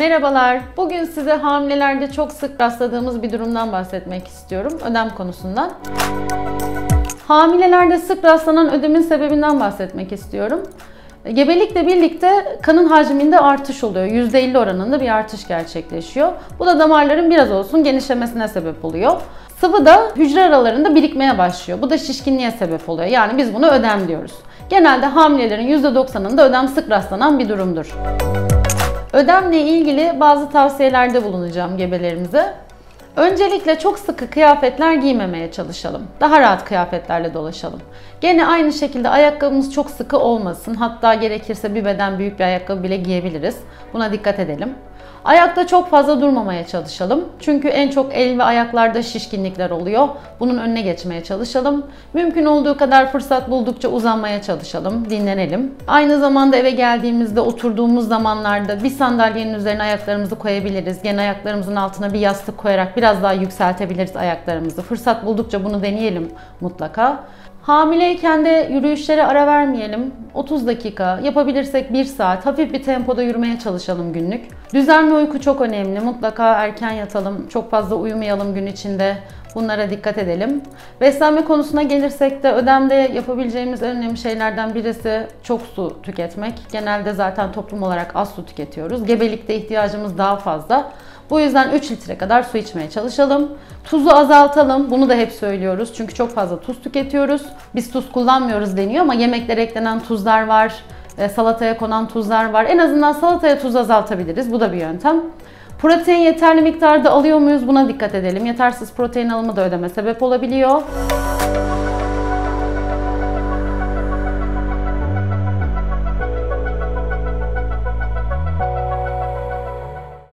Merhabalar. Bugün size hamilelerde çok sık rastladığımız bir durumdan bahsetmek istiyorum. Ödem konusundan. Hamilelerde sık rastlanan ödemin sebebinden bahsetmek istiyorum. Gebelikle birlikte kanın hacminde artış oluyor. %50 oranında bir artış gerçekleşiyor. Bu da damarların biraz olsun genişlemesine sebep oluyor. Sıvı da hücre aralarında birikmeye başlıyor. Bu da şişkinliğe sebep oluyor. Yani biz bunu ödem diyoruz. Genelde hamilelerin %90'ında ödem sık rastlanan bir durumdur. Ödemle ilgili bazı tavsiyelerde bulunacağım gebelerimize. Öncelikle çok sıkı kıyafetler giymemeye çalışalım. Daha rahat kıyafetlerle dolaşalım. Gene aynı şekilde ayakkabımız çok sıkı olmasın. Hatta gerekirse bir beden büyük bir ayakkabı bile giyebiliriz. Buna dikkat edelim. Ayakta çok fazla durmamaya çalışalım. Çünkü en çok el ve ayaklarda şişkinlikler oluyor. Bunun önüne geçmeye çalışalım. Mümkün olduğu kadar fırsat buldukça uzanmaya çalışalım, dinlenelim. Aynı zamanda eve geldiğimizde oturduğumuz zamanlarda bir sandalyenin üzerine ayaklarımızı koyabiliriz. Gene ayaklarımızın altına bir yastık koyarak biraz daha yükseltebiliriz ayaklarımızı. Fırsat buldukça bunu deneyelim mutlaka. Hamileyken de yürüyüşlere ara vermeyelim. 30 dakika, yapabilirsek 1 saat hafif bir tempoda yürümeye çalışalım günlük. Düzenli uyku çok önemli. Mutlaka erken yatalım. Çok fazla uyumayalım gün içinde. Bunlara dikkat edelim. Beslenme konusuna gelirsek de ödemde yapabileceğimiz en önemli şeylerden birisi çok su tüketmek. Genelde zaten toplum olarak az su tüketiyoruz. Gebelikte ihtiyacımız daha fazla. Bu yüzden 3 litre kadar su içmeye çalışalım. Tuzu azaltalım. Bunu da hep söylüyoruz. Çünkü çok fazla tuz tüketiyoruz. Biz tuz kullanmıyoruz deniyor ama yemeklere eklenen tuzlar var. E, salataya konan tuzlar var. En azından salataya tuz azaltabiliriz. Bu da bir yöntem. Protein yeterli miktarda alıyor muyuz? Buna dikkat edelim. Yetersiz protein alımı da ödeme sebep olabiliyor.